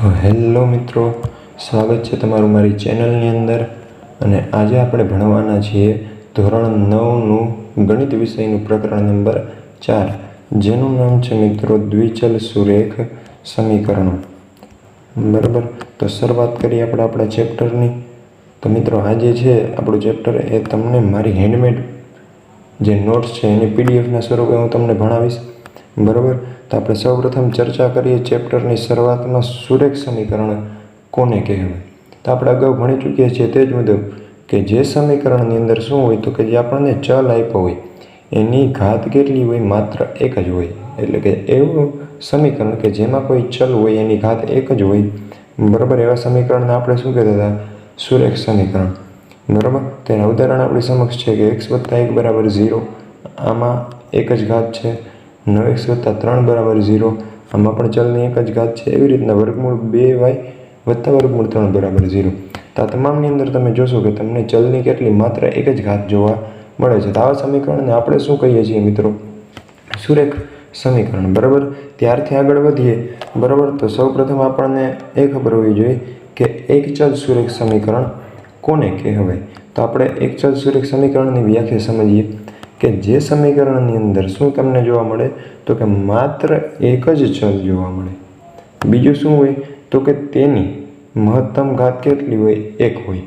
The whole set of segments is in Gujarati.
હેલો મિત્રો, સ્વાગત છે તમારું મારી ચેનલની અંદર. અને આજે આપણે ભણવાના છીએ ધોરણ નવનું ગણિત વિષયનું પ્રકરણ નંબર ચાર, જેનું નામ છે મિત્રો દ્વિચલ સુરેખ સમીકરણો. બરાબર? તો શરૂઆત કરીએ આપણે આપણા ચેપ્ટરની. તો મિત્રો આજે છે, આપણું ચેપ્ટર એ તમને મારી હેન્ડમેડ જે નોટ્સ છે, એની પીડીએફના સ્વરૂપે હું તમને ભણાવીશ. બરાબર? તો આપણે સૌપ્રથમ ચર્ચા કરીએ ચેપ્ટરની શરૂઆતમાં સુરેખ સમીકરણ કોને કહેવાય? તો આપણે અગાઉ ભણી ચૂક્યા છીએ તે જ મુજબ કે જે સમીકરણની અંદર શું હોય તો કે જે આપણને ચલ આપ્યો હોય, એની ઘાત કેટલી હોય માત્ર એક જ હોય. એટલે કે એવું સમીકરણ કે જેમાં કોઈ ચલ હોય એની ઘાત એક જ હોય. બરાબર? એવા સમીકરણને આપણે શું કહેતા હતા? સુરેખ સમીકરણ. બરાબર? તેના ઉદાહરણ આપણી સમક્ષ છે કે એક્સ વત્તા એક બરાબર ઝીરો. આમાં એક જ ઘાત છે. નવ એક્સ વત્તા ત્રણ બરાબર ઝીરો. આમાં પણ ચલની એક જ ઘાત છે. એવી રીતના વર્ગમૂળ બે વાય વત્તા વર્ગમૂળ ત્રણ બરાબર ઝીરો. તો આ તમામની અંદર તમે જોશો કે તમને ચલની કેટલી માત્ર એક જ ઘાત જોવા મળે છે. તો આવા સમીકરણને આપણે શું કહીએ છીએ મિત્રો? સુરેખ સમીકરણ. બરાબર? ત્યારથી આગળ વધીએ. બરાબર? તો સૌપ્રથમ આપણને એ ખબર હોવી જોઈએ કે એક ચલ સુરેખ સમીકરણ કોને કહેવાય? તો આપણે એક ચલ સુરેખ સમીકરણની વ્યાખ્યા સમજીએ. કે જે સમીકરણની અંદર શું તમને જોવા મળે? તો કે માત્ર એક જ ચલ જોવા મળે. બીજું શું હોય? તો કે તેની મહત્તમ ઘાત કેટલી હોય? એક હોય.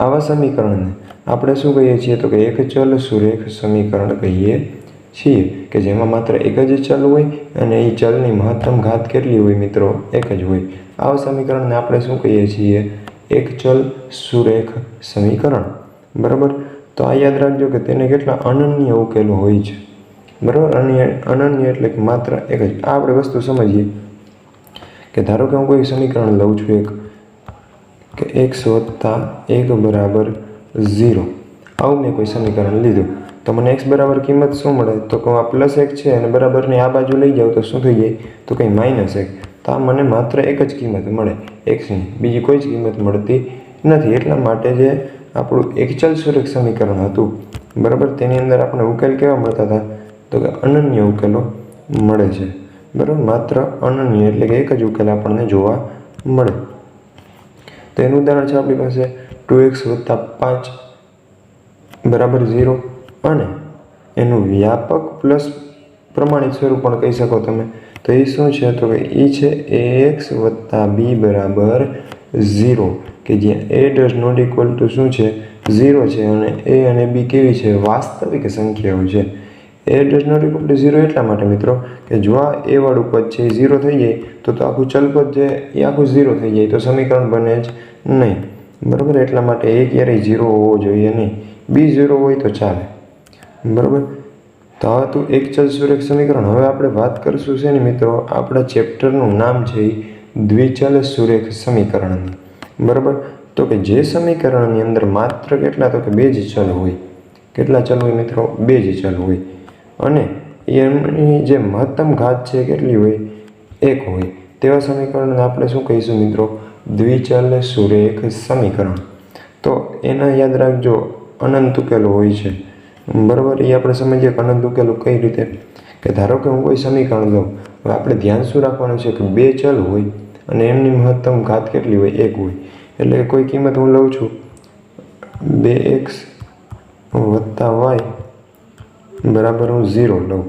આવા સમીકરણને આપણે શું કહીએ છીએ? તો કે એક ચલ સુરેખ સમીકરણ કહીએ છીએ કે જેમાં માત્ર એક જ ચલ હોય અને એ ચલની મહત્તમ ઘાત કેટલી હોય મિત્રો? એક જ હોય. આવા સમીકરણને આપણે શું કહીએ છીએ? એક ચલ સુરેખ સમીકરણ. બરાબર? તો આ યાદ રાખજો કે તેને કેટલા અનન્ય ઉકેલો હોય છે. બરાબર? અન્ય અનન્ય એટલે કે માત્ર એક જ. આ આપણે વસ્તુ સમજીએ કે ધારો કે હું કોઈ સમીકરણ લઉં છું એક, કે એક્સ વત્તા એક બરાબર ઝીરો. આવું મેં કોઈ સમીકરણ લીધું. તો મને એક્સ બરાબર કિંમત શું મળે? તો કે આ પ્લસ એક છે અને બરાબરની આ બાજુ લઈ જાઉં તો શું થઈ જાય? તો કંઈ માઇનસ એક. તો આ મને માત્ર એક જ કિંમત મળે. એક્સની. બીજી કોઈ જ કિંમત મળતી નથી. એટલા માટે જે આપણું એકચલ સુરેખ સમીકરણ હતું. બરાબર? તેની અંદર આપણે ઉકેલ કેવા મળતા હતા? તો કે અનન્ય ઉકેલો મળે છે. બરાબર? માત્ર અનન્ય એટલે કે એક જ ઉકેલ આપણને જોવા મળે. તો એનું ઉદાહરણ છે આપણી પાસે ટુ એક્સ વત્તા પાંચ બરાબર ઝીરો અને એનું વ્યાપક પ્લસ પ્રમાણિત સ્વરૂપ પણ કહી શકો તમે. તો એ શું છે? તો કે એ છે એ એક્સ વત્તા બી બરાબર ઝીરો. કે જ્યાં a does not equal to શું છે? ઝીરો છે અને એ અને બી કેવી છે? વાસ્તવિક સંખ્યાઓ છે. A does not equal to zero એટલા માટે મિત્રો કે જો આ એ વાળું પદ છે એ ઝીરો થઈ જાય, તો તો આખું ચલપદ છે એ આખું ઝીરો થઈ જાય, તો સમીકરણ બને જ નહીં. બરાબર? એટલા માટે એ ક્યારેય ઝીરો હોવો જોઈએ નહીં. બી ઝીરો હોય તો ચાલે. બરાબર? તો હવે તું એક ચલ સુરેખ સમીકરણ. હવે આપણે વાત કરીશું છે ને મિત્રો, આપણા ચેપ્ટરનું નામ છે દ્વિચલ સુરેખ સમીકરણની બરાબર? તો કે જે સમીકરણની અંદર માત્ર કેટલા, તો કે બે જ ચલ હોય. કેટલા ચલ હોય મિત્રો? બે જ ચલ હોય. અને એમની જે મહત્તમ ઘાત છે કેટલી હોય? એક હોય. તેવા સમીકરણને આપણે શું કહીશું મિત્રો? દ્વિચલ સુરેખ સમીકરણ. તો એના યાદ રાખજો, અનંત ઉકેલો હોય છે. બરાબર? એ આપણે સમજીએ કે અનંત ઉકેલો કઈ રીતે? કે ધારો કે હું કોઈ સમીકરણ લઉં, હવે આપણે ધ્યાન શું રાખવાનું છે? કે બે ચલ હોય અને એમની મહત્તમ ઘાત કેટલી હોય? એક હોય. એટલે કોઈ કિંમત હું લઉં છું? બે એક્સ વત્તા વાય બરાબર હું ઝીરો લઉં.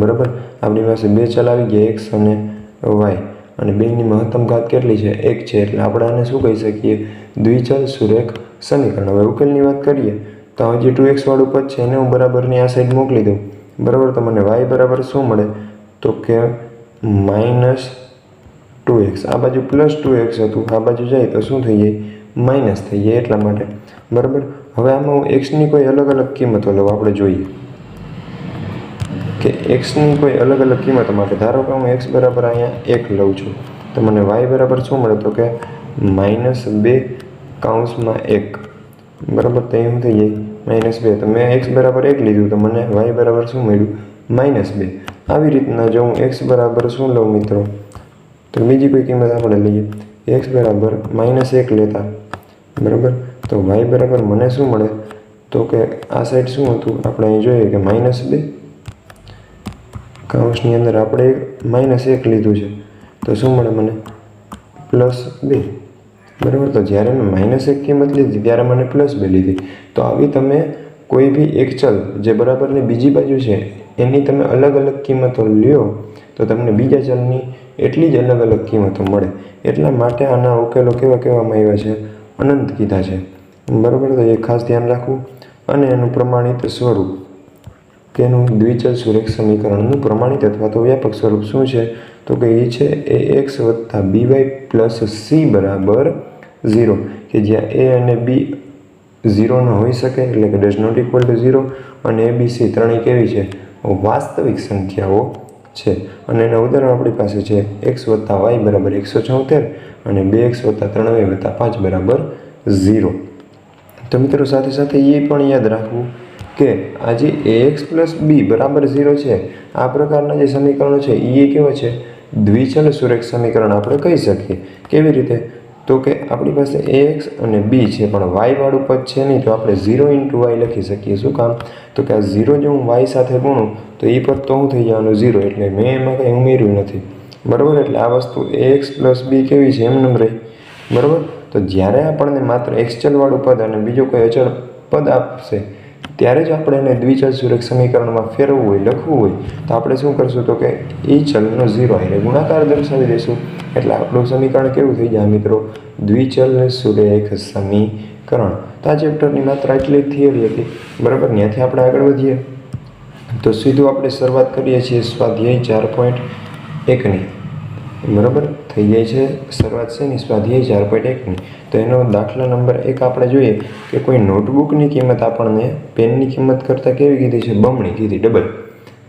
બરાબર? આપણી પાસે બે ચલ આવી ગયા, એક્સ અને વાય. અને બેની મહત્તમ ઘાત કેટલી છે? એક છે. એટલે આપણે આને શું કહી શકીએ? દ્વિચલ સુરેખ સમીકરણ. હવે ઉકેલની વાત કરીએ, તો હજી ટુ એક્સ વાળું પદ છે એને હું બરાબરની આ સાઈડ મોકલી દઉં. બરાબર? તો મને વાય બરાબર શું મળે? તો કે માઇનસ ટુ એક્સ. આ બાજુ પ્લસ ટુ એક્સ હતું, આ બાજુ જાય તો શું થઈ જાય? માઇનસ થઈ જાય એટલા માટે. બરાબર? હવે આમાં હું એક્સની કોઈ અલગ અલગ કિંમતો લઉં, આપણે જોઈએ. કે એક્સની કોઈ અલગ અલગ કિંમતો માટે, ધારો કે હું એક્સ બરાબર અહીંયા એક લઉં છું, તો મને વાય બરાબર શું મળે? તો કે માઇનસ બે કાઉન્સમાં એક. બરાબર? તો એમ થઈ જાય? માઇનસ બે. તો મેં એક્સ બરાબર એક લીધું, તો મને વાય બરાબર શું મળ્યું? માઇનસ બે. આવી રીતના જો હું એક્સ બરાબર શું લઉં મિત્રો? તો બીજી કોઈ કિંમત આપણે લઈએ. એક્સ બરાબર માઇનસ એક લેતા. બરાબર? તો વાય બરાબર મને શું મળે? તો કે આ સાઈડ શું હતું? આપણે અહીં જોઈએ કે માઇનસ બે. કાઉન્સની અંદર આપણે માઇનસ એક લીધું છે. તો શું મળે મને? પ્લસ બે. બરાબર? તો જ્યારે મેં માઇનસ એક કિંમત લીધી, ત્યારે મને પ્લસ બે લીધી. તો આવી તમે કોઈ બી એક ચલ જે બરાબરની બીજી બાજુ છે, એની તમે અલગ અલગ કિંમતો લ્યો, તો તમને બીજા ચલની એટલી જ અલગ અલગ કિંમતો મળે. એટલા માટે આના ઉકેલો કેવા કહેવામાં આવ્યા છે? અનંત કીધા છે. બરાબર તો એ ખાસ ધ્યાન રાખવું. અને એનું પ્રમાણિત સ્વરૂપ. તેનું દ્વિચલ સુરેખ સમીકરણનું પ્રમાણિત અથવા તો વ્યાપક સ્વરૂપ શું છે? તો કે એ છે એ એક્સ વત્તા બીવાય પ્લસ સી બરાબર ઝીરો. કે જ્યાં એ અને બી ઝીરો ન હોઈ શકે, એટલે કે does not equal to zero. અને એ બી સી ત્રણેય કેવી છે? વાસ્તવિક સંખ્યાઓ છે. અને એના ઉદાહરણ આપણી પાસે છે. એક્સ વત્તા વાય બરાબર એકસો છોતેર અને બે એક્સ વત્તા ત્રણ વાય વત્તા પાંચ બરાબર ઝીરો. તો મિત્રો સાથે સાથે એ પણ યાદ રાખવું કે આ જે એક્સ પ્લસ બી બરાબર ઝીરો છે. આ પ્રકારના જે સમીકરણો છે એ કેવા છે? દ્વિચલ સુરેખ સમીકરણ આપણે કહી શકીએ. કેવી રીતે? આપણી પાસે એક્સ અને બી છે, પણ વાયવાળું પદ છે નહીં, તો આપણે ઝીરો ઇન્ટુ વાય લખી શકીએ. શું કામ? તો કે આ ઝીરો જો હું વાય સાથે ગુણું, તો એ પદ તો શું થઈ જવાનું ઝીરો એટલે મેં એમાં કંઈ ઉમેર્યું નથી. બરાબર? એટલે આ વસ્તુ એક્સ પ્લસ બી કેવી છે? એમ રહી. બરાબર? તો જ્યારે આપણને માત્ર એક્સચલવાળું પદ અને બીજો કોઈ અચળ પદ આપશે ત્યારે જ આપણે એને દ્વિચલ સુરેખ સમીકરણમાં ફેરવવું હોય, લખવું હોય, તો આપણે શું કરશું તો કે એ ચલનો ઝીરો એને ગુણાકાર દર્શાવી દઈશું. એટલે આપણું સમીકરણ કેવું થઈ જાય મિત્રો? દ્વિચલ સુરેખ સમીકરણ. તો આ ચેપ્ટરની માત્ર આટલી થિયરી હતી. બરાબર? ત્યાંથી આપણે આગળ વધીએ. તો સીધું આપણે શરૂઆત કરીએ છીએ સ્વાધ્યાય ચાર પોઈન્ટ એકની. બરાબર? થઈ જાય છે. શરૂઆત છે ને સ્વાધ્યાય ચાર પોઈન્ટ એકની તો એનો દાખલા નંબર એક આપણે જોઈએ કે કોઈ નોટબુકની કિંમત આપણને પેનની કિંમત કરતાં કેવી કીધી છે? બમણી કીધી, ડબલ.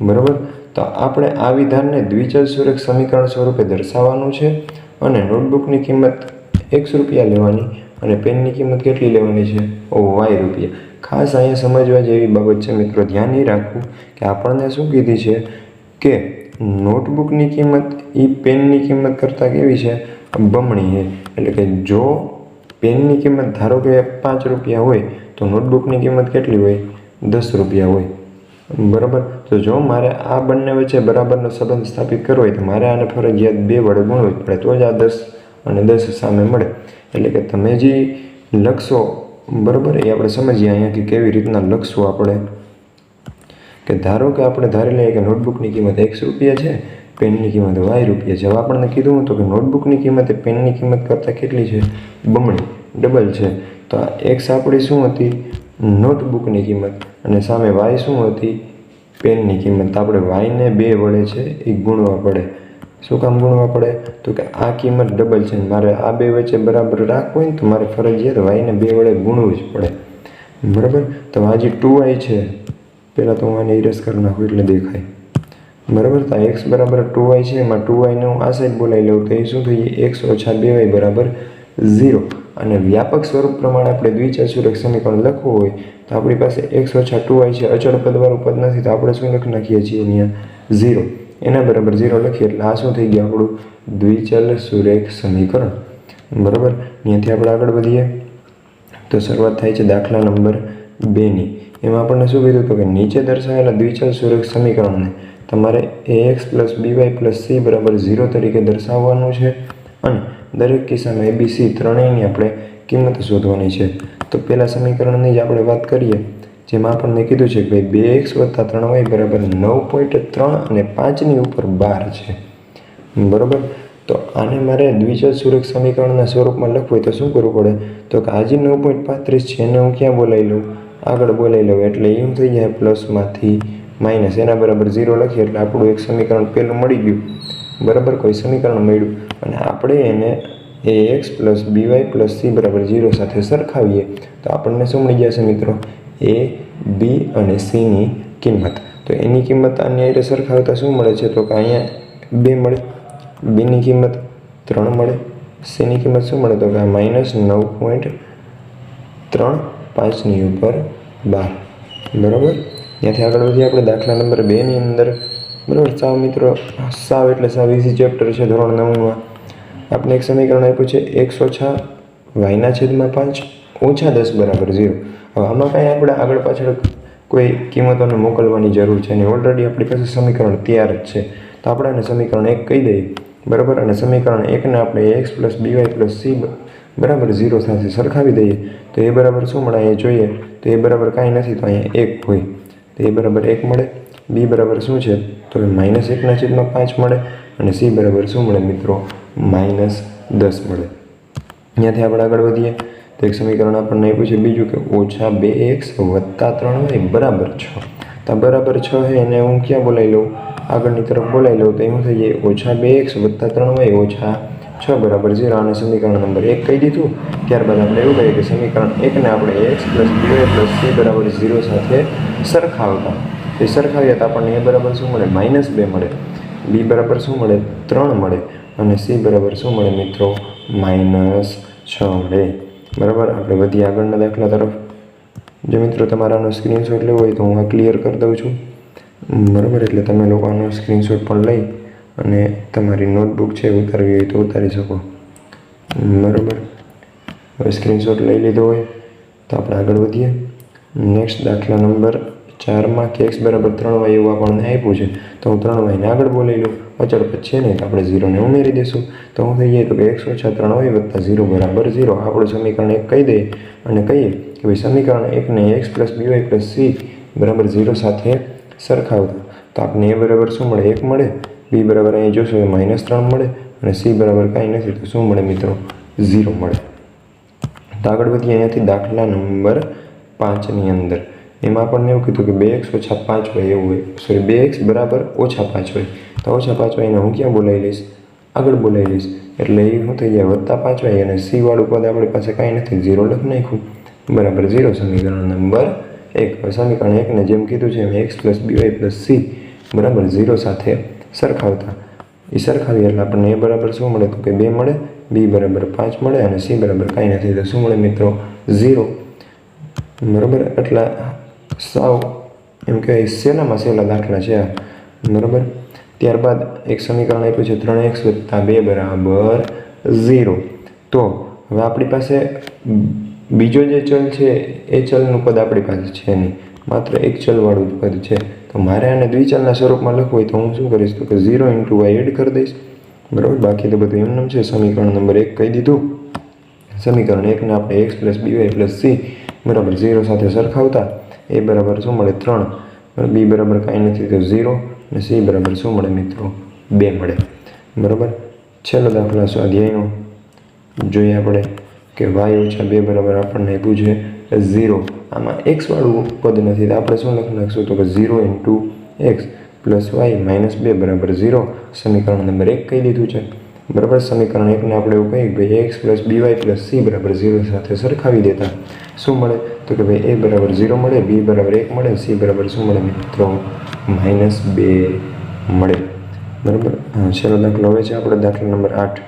બરાબર? તો આપણે આ વિધાનને દ્વિચલ સુરેખ સમીકરણ સ્વરૂપે દર્શાવવાનું છે અને નોટબુકની કિંમત એકસો રૂપિયા લેવાની અને પેનની કિંમત કેટલી લેવાની છે? ઓ, વાય રૂપિયા. ખાસ અહીંયા સમજવા જેવી બાબત છે, મિત્રો, ધ્યાન એ રાખવું કે આપણને શું કીધી છે કે નોટબુકની કિંમત એ પેનની કિંમત કરતાં કેવી છે? બમણી છે. એટલે કે જો પેનની કિંમત ધારો કે પાંચ રૂપિયા હોય, તો નોટબુકની કિંમત કેટલી હોય? દસ રૂપિયા હોય. બરાબર? તો જો મારે આ બંને વચ્ચે બરાબરનો સંબંધ સ્થાપિત કરવો હોય, તો મારે આને ફરજિયાત બે વડે ગુણવું પડે. તો જ આ દસ અને દસ સામે મળે. એટલે કે તમે જે લખશો, બરાબર? એ આપણે સમજીએ અહીંયા કે કેવી રીતના લખશું આપણે. કે ધારો કે આપણે ધારી લઈએ કે નોટબુકની કિંમત એકસો રૂપિયા છે, પેનની કિંમત વાય રૂપિયા છે. હવે આપણને કીધું હતું કે નોટબુકની કિંમત એ પેનની કિંમત કરતાં કેટલી છે? બમણી, ડબલ છે. તો આ એક્સ આપણી શું હતી? નોટબુકની કિંમત. અને સામે વાય શું હતી? પેનની કિંમત. આપણે વાયને બે વડે છે એ ગુણવા પડે. શું કામ ગુણવા પડે? તો કે આ કિંમત ડબલ છે મારે આ બે વચ્ચે બરાબર રાખવું હોય ને તો મારે ફરજિયાત વાયને બે વડે ગુણવું જ પડે. બરાબર? તો આ જે ટુ વાય છે પહેલાં તો હું આને ઇરેસ કરી નાખું એટલે દેખાય. બરાબર? તો એક્સ બરાબર ટુ વાય છે. એમાં ટુ વાયને હું આ સાઈડ બોલાવી લઉં તો એ શું થઈ જાય? એક્સ ઓછા બે વાય બરાબર ઝીરો અને વ્યાપક સ્વરૂપ પ્રમાણે આપણે દ્વિચલ સુરેખ સમીકરણ લખવું હોય તો આપણી પાસે એક્સ ઓછા ટુ વાય છે. અચળ પદવાળું પદ નથી તો આપણે શું લખી નાખીએ છીએ અહીંયા? ઝીરો એના બરાબર ઝીરો લખીએ એટલે આ શું થઈ ગયું? આપણું દ્વિચલ સુરેખ સમીકરણ. બરાબર? ત્યાંથી આપણે આગળ વધીએ. તો શરૂઆત થાય છે દાખલા નંબર બેની એમાં આપણને શું કીધું હતું કે નીચે દર્શાવેલા દ્વિચલ સુરેખ સમીકરણને તમારે a x plus b y plus c બરાબર ઝીરો તરીકે દર્શાવવાનું છે અને દરેક કિસ્સામાં એ બી સી ત્રણેયની આપણે કિંમત શોધવાની છે. તો પહેલાં સમીકરણની જ આપણે વાત કરીએ, જેમાં આપણને કીધું છે કે ભાઈ બે એક્સ વત્તા ત્રણ વાય બરાબર નવ પોઈન્ટ ત્રણ અને પાંચની ઉપર બાર છે. બરાબર? તો આને મારે દ્વિચલ સુરેખ સમીકરણના સ્વરૂપમાં લખવું હોય તો શું કરવું પડે? તો કે આજે નવ પોઈન્ટ પાંત્રીસ છે, એને હું ક્યાં બોલાવી લઉં? આગળ બોલાવી લઉં. એટલે એમ થઈ જાય પ્લસમાંથી માઇનસ એના બરાબર ઝીરો લખીએ એટલે આપણું એક સમીકરણ પહેલું મળી ગયું. બરાબર કોઈ સમીકરણ મળ્યું. અને આપણે એને a x plus b y plus c બરાબર ઝીરો સાથે સરખાવીએ. તો આપણને શું મળી જશે મિત્રો? એ બી અને સીની કિંમત. તો એની કિંમત આની રીતે સરખાવતા શું મળે છે? તો કે અહીંયા બે મળે. બીની કિંમત ત્રણ મળે. સીની કિંમત શું મળે? તો કે માઇનસ નવ પોઈન્ટ ત્રણ પાંચની ઉપર બાર. બરાબર? ત્યાંથી આગળ વધીએ આપણે. દાખલા નંબર બેની અંદર. બરાબર? સાવ મિત્રો, સાવ એટલે સાવ ઇઝી ચેપ્ટર છે ધોરણ નવમાં. આપણે એક સમીકરણ આપ્યું છે. એક્સ ઓછા વાયના છેદમાં પાંચ ઓછા દસ બરાબર ઝીરો હવે આમાં કાંઈ આપણે આગળ પાછળ કોઈ કિંમતોને મોકલવાની જરૂર છે અને ઓલરેડી આપણી પાસે સમીકરણ તૈયાર જ છે. તો આપણે આને સમીકરણ એક કહી દઈએ. બરાબર? અને સમીકરણ એકને આપણે x plus b y plus c બરાબર ઝીરો સાથે સરખાવી દઈએ તો એ બરાબર શું મળે? અહીંયા જોઈએ તો એ બરાબર કાંઈ નથી તો અહીંયા એક હોય. તો એ બરાબર એક મળે. બી બરાબર શું છે? તો એ માઇનસ એકના છેદમાં પાંચ મળે અને સી બરાબર શું મળે મિત્રો? માઇનસ દસ મળે. અહીંયાથી આપણે આગળ વધીએ. તો એક સમીકરણ આપણને આપ્યું છે બીજું કે ઓછા બે એક્સ વત્તા ત્રણ વાય બરાબર છ. તો બરાબર છ છે એને હું ક્યાં બોલાવી લઉં? આગળની તરફ બોલાવી લઉં તો એવું થઈ જાય ઓછા બે એક્સ વત્તા ત્રણ વાય ઓછા છ બરાબર ઝીરો અને સમીકરણ નંબર એક કહી દીધું. ત્યારબાદ આપણે એવું કહીએ કે સમીકરણ એકને આપણે x plus b plus c બરાબર ઝીરો સાથે સરખાવતા. એ સરખાવીએ તો આપણને એ બરાબર શું મળે? માઇનસ બે મળે. બી બરાબર શું મળે? ત્રણ મળે. અને સી બરાબર શું મળે મિત્રો? માઇનસ છ મળે. બરાબર? આપણે વધીએ આગળના દાખલા તરફ. જો મિત્રો તમારાનો સ્ક્રીનશોટ લેવો હોય તો હું આ ક્લિયર કરી દઉં છું. બરાબર? એટલે તમે લોકો સ્ક્રીનશોટ પણ લઈ અને તમારી નોટબુક છે, ઉતારવી હોય તો ઉતારી શકો. બરાબર? હવે સ્ક્રીનશોટ લઈ લીધો હોય, તો આપણે આગળ વધીએ. નેક્સ્ટ દાખલા નંબર ચારમાં કે એક્સ બરાબર ત્રણ વાય એવું આપણને આપ્યું છે, તો હું ત્રણ વાયને આગળ બોલી લઉં. અચળ પદ છે તો આપણે ઝીરોને ઉમેરી દઈશું. તો હું થઈ જાય તો કે એક્સ ઓછા ત્રણ વાય વત્તા ઝીરો બરાબર ઝીરો આપણું સમીકરણ એક કહી દઈએ અને કહીએ કે ભાઈ સમીકરણ એકને x plus b y plus c બરાબર ઝીરો સાથે સરખાવતા. તો આપણને એ બરાબર શું મળે? એક મળે. બી બરાબર અહીં જોશો તો માઇનસ ત્રણ મળે અને સી બરાબર કાંઈ નથી, તો શું મળે મિત્રો? ઝીરો મળે. તો આગળ વધીએ, અહીંયાથી દાખલા નંબર પાંચની અંદર. એમાં આપણને એવું કીધું કે બે એક્સ ઓછા પાંચ હોય, એવું હોય. સોરી બે એક્સ બરાબર ઓછા પાંચ હોય. તો ઓછા પાંચ હોય એને હું ક્યાં બોલાવી લઈશ? આગળ બોલાવી લઈશ. એટલે એ શું થઈ જાય? વધતા પાંચ હોય અને સી વાળું પદ આપણી પાસે કાંઈ નથી. ઝીરો લખી નાખ્યું. બરાબર, ઝીરો સમીકરણ નંબર એક. સમીકરણ એકને જેમ કીધું છે, એમ x plus b y plus c. બરાબર, ઝીરો સાથે સરખાવતા. એ સરખાવીએ એટલે આપણને એ બરાબર શું મળે? તો કે બે મળે, બી બરાબર પાંચ મળે અને સી બરાબર કાંઈ નથી. તો શું મળે મિત્રો? ઝીરો. બરાબર? એટલા સાવ એમ કહેવાય સહેલામાં સહેલા દાખલા છે બરાબર? ત્યારબાદ એક સમીકરણ આપ્યું છે ત્રણ એક્સ વત્તા બે બરાબર ઝીરો. તો હવે આપણી પાસે બીજો જે ચલ છે, એ ચલનું પદ આપણી પાસે છે નહીં. માત્ર એક ચલવાળું જ પદ છે. તો મારે આને દ્વિચલના સ્વરૂપમાં લખવું હોય તો હું શું કરીશ? તો કે ઝીરો ઇન્ટુ વાય એડ કરી દઈશ. બરાબર? બાકી તો બધું એમનેમ છે. સમીકરણ નંબર એક કહી દીધું. સમીકરણ એકને આપણે x plus b y plus c બરાબર ઝીરો સાથે સરખાવતા, એ બરાબર શું મળે? ત્રણ. બી બરાબર કાંઈ નથી તો ઝીરો અને સી બરાબર શું મળે મિત્રો? બે મળે. બરાબર? છેલ્લો દાખલા સ્વાધ્યાયનો જોઈએ આપણે કે વાય ઓછા બે બરાબર આપણને આપ્યું છે. ઝીરો. આમાં એક્સવાળું પદ નથી તો આપણે શું લખી નાખશું તો કે zero into x plus y minus બે બરાબર ઝીરો. સમીકરણ નંબર એક કહી દીધું છે. બરાબર, સમીકરણ એકને આપણે એવું કહીએ ભાઈ x plus b y plus c બરાબર ઝીરો સાથે સરખાવી દેતા. શું મળે? તો કે ભાઈ એ બરાબર ઝીરો મળે બી બરાબર એક મળે સી બરાબર શું મળે મિત્રો? માઇનસ બે મળે. બરાબર? છેલ્લો દાખલો હવે છે આપણે દાખલા નંબર આઠ.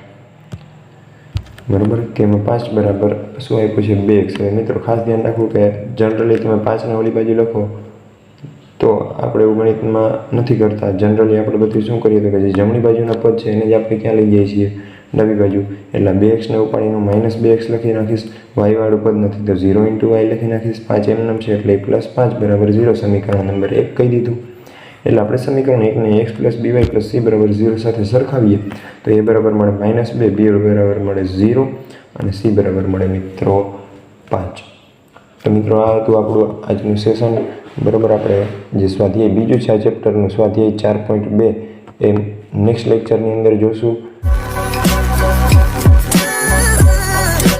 બરાબર? કે એમાં પાંચ બરાબર. શું આપ્યું છે? બે. એક્સ મિત્રો, ખાસ ધ્યાન રાખવું કે જનરલી તમે પાંચને ઓલી બાજુ લખો, તો આપણે એવું ગણિતમાં નથી કરતા. જનરલી આપણે બધું શું કરીએ તો કે જે જમણી બાજુના પદ છે એને જ આપણે ક્યાં લઈ જઈએ છીએ? ડાબી બાજુ. એટલે બે એક્સને ઉપાડીને માઇનસ બે એક્સ લખી નાખીશ. વાયવાળું પદ નથી. તો ઝીરો ઇન્ટુ વાય લખી નાખીશ. પાંચ એમનેમ છે એટલે પ્લસ પાંચ બરાબર ઝીરો સમીકરણ નંબર એક કહી દીધું. એટલે આપણે સમીકરણ એકને x plus b y plus c બરાબર ઝીરો સાથે સરખાવીએ, તો એ બરાબર મળે માઇનસ બે બી બરાબર મળે ઝીરો અને સી બરાબર મળે મિત્રો પાંચ. તો મિત્રો, આ હતું આપણું આજનું સેશન બરાબર આપણે જે સ્વાધ્યાય બીજું છે આ ચેપ્ટરનું સ્વાધ્યાય ચાર પોઈન્ટ બે, એ નેક્સ્ટ લેક્ચરની અંદર જોશું.